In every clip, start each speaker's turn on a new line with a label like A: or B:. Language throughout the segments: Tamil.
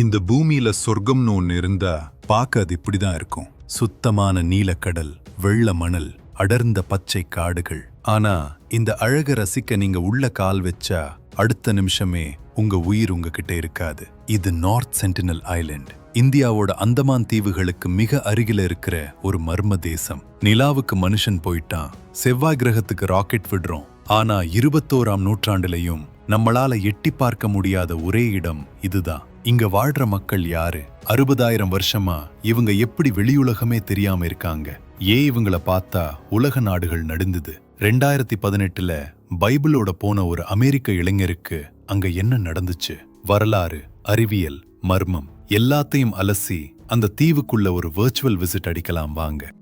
A: இந்த பூமியில சொர்க்கம்னு ஒன்று இருந்தா பார்க்க அது இப்படிதான் இருக்கும். சுத்தமான நீலக்கடல் வெள்ள மணல் அடர்ந்த பச்சை காடுகள். ஆனா இந்த அழக ரசிக்க நீங்க உள்ள கால் வச்சா அடுத்த நிமிஷமே உங்க உயிர் உங்ககிட்ட இருக்காது. இது நார்த் சென்டினல் ஐலண்ட். இந்தியாவோட அந்தமான் தீவுகளுக்கு மிக அருகில இருக்கிற ஒரு மர்ம தேசம். நிலாவுக்கு மனுஷன் போயிட்டான். செவ்வாய் கிரகத்துக்கு ராக்கெட் விடுறோம். ஆனா இருபத்தோராம் நூற்றாண்டுலயும் நம்மளால எட்டி பார்க்க முடியாத ஒரே இடம் இதுதான். இங்க வாழ்ற மக்கள் யாரு? அறுபதாயிரம் வருஷமா இவங்க எப்படி வெளியுலகமே தெரியாம இருக்காங்க? ஏன் இவங்கள பார்த்தா உலக நாடுகள் நடந்தது ரெண்டாயிரத்தி பதினெட்டுல பைபிளோட போன ஒரு அமெரிக்க இளைஞருக்கு அங்க என்ன நடந்துச்சு? வரலாறு அறிவியல் மர்மம் எல்லாத்தையும் அலசி அந்த தீவுக்குள்ள ஒரு வெர்ச்சுவல் விசிட் அடிக்கலாம் வாங்க.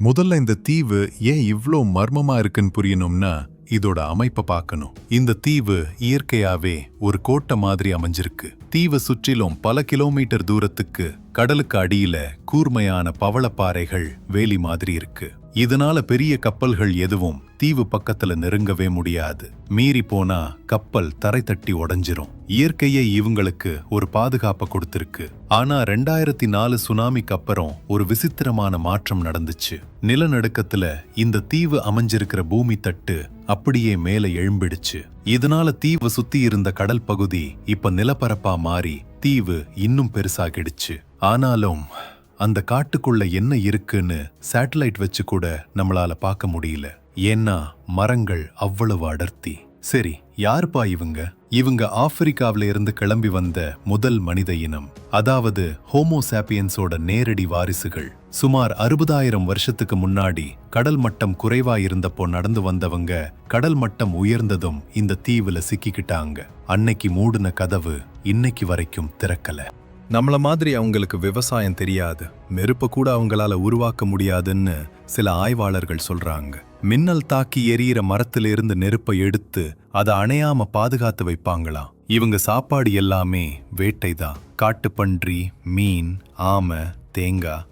A: முதல்ல இந்த தீவு ஏன் இவ்ளோ மர்மமா இருக்குன்னு புரியணும்னா இதோட அமைப்பை பார்க்கணும். இந்த தீவு இயற்கையாவே ஒரு கோட்டை மாதிரி அமைஞ்சிருக்கு. தீவை சுற்றிலும் பல கிலோமீட்டர் தூரத்துக்கு கடலுக்கு அடியில கூர்மையான பவளப்பாறைகள் வேலி மாதிரி இருக்கு. இதனால பெரிய கப்பல்கள் எதுவும் தீவு பக்கத்துல நெருங்கவே முடியாது. மீறி போனா கப்பல் தரை தட்டி உடைஞ்சிரும். இயற்கையே இவங்களுக்கு ஒரு பாதுகாப்பை கொடுத்திருக்கு. ஆனா ரெண்டாயிரத்தி நாலு சுனாமிக்கு அப்புறம் ஒரு விசித்திரமான மாற்றம் நடந்துச்சு. நிலநடுக்கத்துல இந்த தீவு அமைஞ்சிருக்கிற பூமி தட்டு அப்படியே மேல எழும்பிடுச்சு. இதனால தீவு சுத்தி இருந்த கடல் பகுதி இப்ப நிலப்பரப்பா மாறி தீவு இன்னும் பெருசாகிடுச்சு. ஆனாலும் அந்த காட்டுக்குள்ள என்ன இருக்குன்னு சேட்டலைட் வச்சு கூட நம்மளால பார்க்க முடியல. ஏன்னா மரங்கள் அவ்வளவு அடர்த்தி. சரி யாருப்பா இவங்க? இவங்க ஆப்பிரிக்காவில இருந்து கிளம்பி வந்த முதல் மனித இனம். அதாவது ஹோமோசாப்பியன்ஸோட நேரடி வாரிசுகள். சுமார் அறுபதாயிரம் வருஷத்துக்கு முன்னாடி கடல் மட்டம் குறைவா இருந்தப்போ நடந்து வந்தவங்க கடல் மட்டம் உயர்ந்ததும் இந்த தீவுல சிக்கிக்கிட்டாங்க. அன்னைக்கு மூடுன கதவு இன்னைக்கு வரைக்கும் திறக்கல. நம்மள மாதிரி அவங்களுக்கு விவசாயம் தெரியாது. மெருப்பை கூட அவங்களால உருவாக்க முடியாதுன்னு சில ஆய்வாளர்கள் சொல்றாங்க. மின்னல் தாக்கி எரியிற மரத்திலிருந்து நெருப்பை எடுத்து அதை அணையாம பாதுகாத்து வைப்பாங்களாம் இவங்க சாப்பாடு எல்லாமே வேட்டைதான் காட்டுப்பன்றி மீன் ஆமை தேங்காய்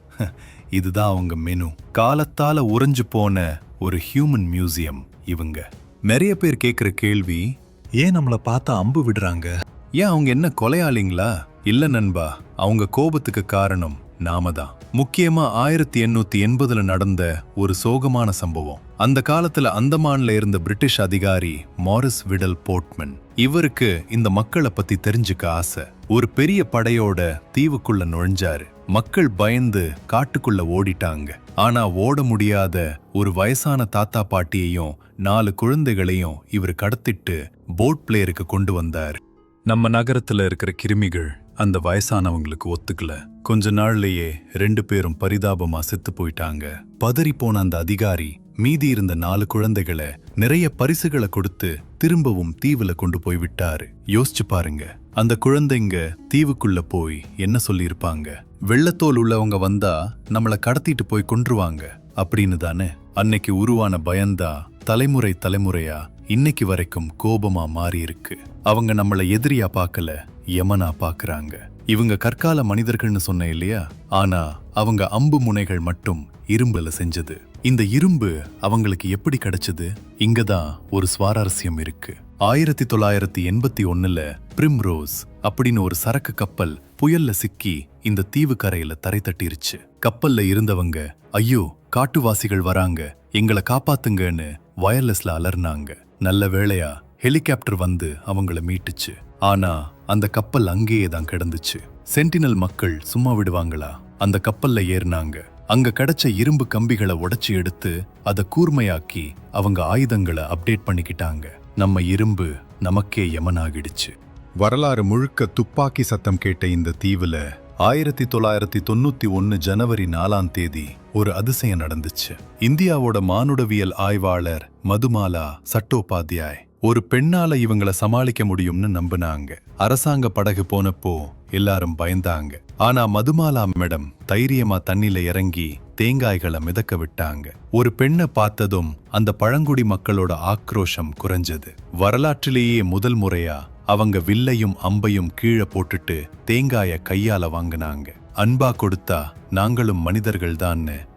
A: இதுதான் அவங்க மெனு காலத்தால உறைஞ்சு போன ஒரு ஹியூமன் மியூசியம் இவங்க. நிறைய பேர் கேட்குற கேள்வி ஏன் நம்மள பார்த்தா அம்பு விடுறாங்க? ஏன் அவங்க என்ன கொலையாளிங்களா? இல்ல நண்பா அவங்க கோபத்துக்கு காரணம் நாம தான் முக்கியமா ஆயிரத்தி எண்ணூத்தி எண்பதுல நடந்த ஒரு சோகமான சம்பவம். அந்த காலத்துல அந்தமான்ல இருந்த பிரிட்டிஷ் அதிகாரி மாரிஸ் விடல் போர்ட்மன். இவருக்கு இந்த மக்களை பத்தி தெரிஞ்சுக்க ஆசை. ஒரு பெரிய படையோட தீவுக்குள்ள நுழைஞ்சாரு. மக்கள் பயந்து காட்டுக்குள்ள ஓடிட்டாங்க. ஆனா ஓட முடியாத ஒரு வயசான தாத்தா பாட்டியையும் நாலு குழந்தைகளையும் இவர் கடத்திட்டு போட் பிளேயருக்கு கொண்டு வந்தார். நம்ம நகரத்துல இருக்கிற கிருமிகள் அந்த வயசானவங்களுக்கு ஒத்துக்கல. கொஞ்ச நாள்லயே ரெண்டு பேரும் பரிதாபமா செத்து போயிட்டாங்க. பதறி போன அந்த அதிகாரி மீதி இருந்த நாலு குழந்தைகளை நிறைய பரிசுகளை கொடுத்து திரும்பவும் தீவுல கொண்டு போய் விட்டாரு. யோசிச்சு பாருங்க. அந்த குழந்தைங்க தீவுக்குள்ள போய் என்ன சொல்லியிருப்பாங்க? வெள்ளத்தோல் உள்ளவங்க வந்தா நம்மள கடத்திட்டு போய் கொன்றுவாங்க. அப்படின்னு தானே. அன்னைக்கு உருவான பயந்தா தலைமுறை தலைமுறையா இன்னைக்கு வரைக்கும் கோபமா மாறி இருக்கு அவங்க நம்மள எதிரியா பார்க்கல யமனா பாக்குறாங்க இவங்க கற்கால மனிதர்கள்னு சொன்னேன் இல்லையா? ஆனா அவங்க அம்பு முனைகள் மட்டும் இரும்புல செஞ்சது. இந்த இரும்பு அவங்களுக்கு எப்படி கிடைச்சது? இங்கதான் ஒரு சுவாரஸ்யம் இருக்கு. ஆயிரத்தி தொள்ளாயிரத்தி எண்பத்தி ஒண்ணுல பிரிம்ரோஸ் அப்படின்னு ஒரு சரக்கு கப்பல் புயல்ல சிக்கி இந்த தீவு கரையில தரை தட்டிருச்சு. கப்பல்ல இருந்தவங்க ஐயோ காட்டுவாசிகள் வராங்க எங்களை காப்பாத்துங்கன்னு வயர்லெஸ்ல அலர்னாங்க நல்ல வேளையா ஹெலிகாப்டர் வந்து அவங்கள மீட்டுச்சு. ஆனா அந்த கப்பல் அங்கேயே தான் கிடந்துச்சு. சென்டினல் மக்கள் சும்மா விடுவாங்களா? அந்த கப்பல்ல ஏறினாங்க. அங்க கிடைச்ச இரும்பு கம்பிகளை உடைச்சு எடுத்து அதை கூர்மையாக்கி அவங்க ஆயுதங்களை அப்டேட் பண்ணிக்கிட்டாங்க. நம்ம இரும்பு நமக்கே யமனாகிடுச்சு. வரலாறு முழுக்க துப்பாக்கி சத்தம் கேட்ட இந்த தீவுல ஆயிரத்தி தொள்ளாயிரத்தி தொண்ணூத்தி ஒன்னு ஜனவரி நாலாம் தேதி ஒரு அதிசயம் நடந்துச்சு. இந்தியாவோட மானுடவியல் ஆய்வாளர் மதுமாலா சட்டோபாத்யாய் ஒரு பெண்ணால இவங்கள சமாளிக்க முடியும்னு நம்பினாங்க. அரசாங்க படகு போனப்போ எல்லாரும் பயந்தாங்க. ஆனா மதுமாலா மேடம் தைரியமா தண்ணில இறங்கி தேங்காய்களை மிதக்க விட்டாங்க. ஒரு பெண்ணை பார்த்ததும் அந்த பழங்குடி மக்களோட ஆக்ரோஷம் குறைஞ்சது. வரலாற்றிலேயே முதல் முறையா அவங்க வில்லையும் அம்பையும் கீழே போட்டுட்டு தேங்காய கையால வாங்கினாங்க. அன்பா கொடுத்தா நாங்களும் மனிதர்கள்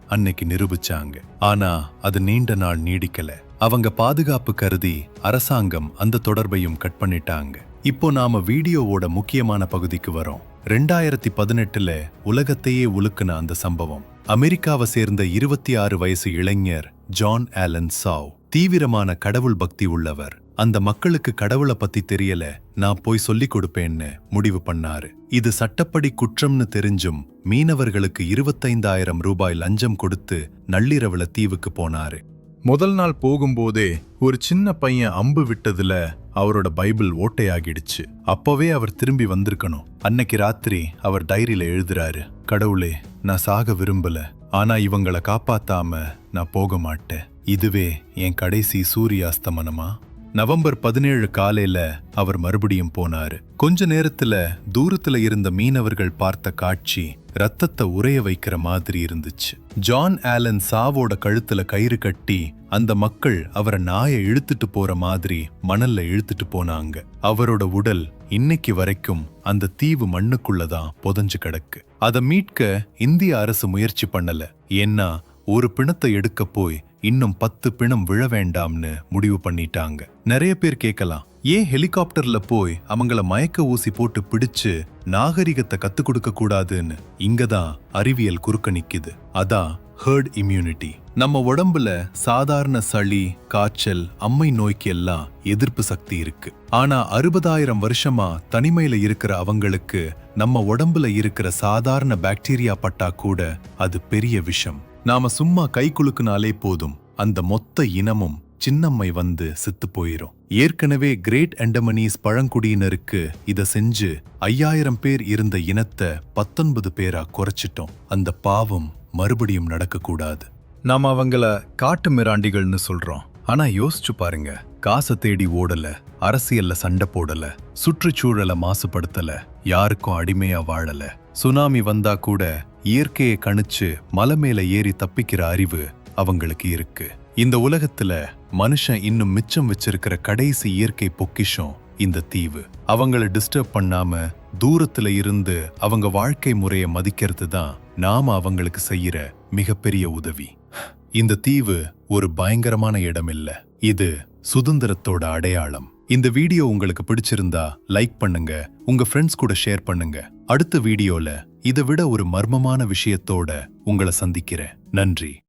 A: அன்னைக்கு நிரூபிச்சாங்க. ஆனா அது நீண்ட நாள் நீடிக்கல. அவங்க பாதுகாப்பு கருதி அரசாங்கம் அந்த தொடர்பையும் கட் பண்ணிட்டாங்க. இப்போ நாம வீடியோவோட முக்கியமான பகுதிக்கு வரோம். ரெண்டாயிரத்தி பதினெட்டுல உலகத்தையே உலுக்குன அந்த சம்பவம். அமெரிக்காவை சேர்ந்த இருபத்தி ஆறு வயசு இளைஞர் ஜான் ஆலன் சாவ். தீவிரமான கடவுள் பக்தி உள்ளவர். அந்த மக்களுக்கு கடவுளை பத்தி தெரியல நான் போய் சொல்லிக் கொடுப்பேன்னு முடிவு பண்ணாரு. இது சட்டப்படி குற்றம்னு தெரிஞ்சும் மீனவர்களுக்கு இருபத்தைந்தாயிரம் ரூபாய் லஞ்சம் கொடுத்து நள்ளிரவுல தீவுக்கு போனாரு.
B: முதல் நாள் போகும்போதே ஒரு சின்ன பையன் அம்பு விட்டதுல அவரோட பைபிள் ஓட்டையாகிடுச்சு.
A: அப்பவே அவர் திரும்பி வந்திருக்கணும். அன்னைக்கு ராத்திரி அவர் டைரியில எழுதுறாரு கடவுளே நான் சாக விரும்பல. ஆனா இவங்களை காப்பாத்தாம நான் போக மாட்டேன். இதுவே என் கடைசி சூரிய அஸ்தமனமா நவம்பர் பதினேழு காலையில அவர் மறுபடியும் போனாரு. கொஞ்ச நேரத்துல தூரத்துல இருந்த மீனவர்கள் பார்த்த காட்சி ரத்தத்தை உரைய வைக்கிற மாதிரி இருந்துச்சு. ஜான் ஆலன் சாவோட கழுத்துல கயிறு கட்டி அந்த மக்கள் அவரை நாயை இழுத்துட்டு போற மாதிரி மணல்ல இழுத்துட்டு போனாங்க. அவரோட உடல் இன்னைக்கு வரைக்கும் அந்த தீவு மண்ணுக்குள்ளதான் புதஞ்சு கிடக்கு. அதை மீட்க இந்திய அரசு முயற்சி பண்ணல. ஏன்னா ஒரு பிணத்தை எடுக்க போய் இன்னும் பத்து பிணம் விழ வேண்டாம்னு முடிவு பண்ணிட்டாங்க. நிறைய பேர் கேட்கலாம் ஏன் ஹெலிகாப்டர்ல போய் அவங்கள மயக்க ஊசி போட்டு பிடிச்சு நாகரிகத்தை கத்துக் கொடுக்க கூடாதுன்னு இங்கதான் அறிவியல் குறுக்க நிக்குது. அதான் ஹர்ட் இம்யூனிட்டி நம்ம உடம்புல சாதாரண சளி காய்ச்சல் அம்மை நோய்க்கு எல்லாம் எதிர்ப்பு சக்தி இருக்கு. ஆனா அறுபதாயிரம் வருஷமா தனிமையில இருக்கிற அவங்களுக்கு நம்ம உடம்புல இருக்கிற சாதாரண பாக்டீரியா பட்டா கூட அது பெரிய விஷம். நாம சும்மா கை குலுக்குனாலே போதும். அந்த மொத்த இனமும் சின்னம்மை வந்து செத்து போயிரும். ஏற்கனவே கிரேட் அண்டமனீஸ் பழங்குடியினருக்கு இத செஞ்சு ஐயாயிரம் பேர் இருந்த இனத்தை பத்தொன்பது பேரா குறைச்சிட்டோம். அந்த பாவம் மறுபடியும் நடக்கக்கூடாது.
B: நாம அவங்கள காட்டு மிராண்டிகள்னு சொல்றோம்.
A: ஆனா யோசிச்சு பாருங்க காசை தேடி ஓடல அரசியல்ல சண்டை போடல சுற்றுச்சூழலை மாசுபடுத்தல யாருக்கும் அடிமையா வாழல சுனாமி வந்தா கூட இயற்கையை கணிச்சு மலை மேல ஏறி தப்பிக்கிற அறிவு அவங்களுக்கு இருக்கு. இந்த உலகத்துல மனுஷன் இன்னும் மிச்சம் வச்சிருக்கிற கடைசி இயற்கை பொக்கிஷம் இந்த தீவு. அவங்கள டிஸ்டர்ப் பண்ணாம தூரத்துல இருந்து அவங்க வாழ்க்கை முறைய மதிக்கிறது தான் நாம அவங்களுக்கு செய்யற மிகப்பெரிய உதவி. இந்த தீவு ஒரு பயங்கரமான இடம் இல்ல. இது சுதந்திரத்தோட அடையாளம். இந்த வீடியோ உங்களுக்கு பிடிச்சிருந்தா லைக் பண்ணுங்க உங்க ஃப்ரெண்ட்ஸ் கூட ஷேர் பண்ணுங்க. அடுத்த வீடியோல இதை விட ஒரு மர்மமான விஷயத்தோட உங்களை சந்திக்கிறேன். நன்றி.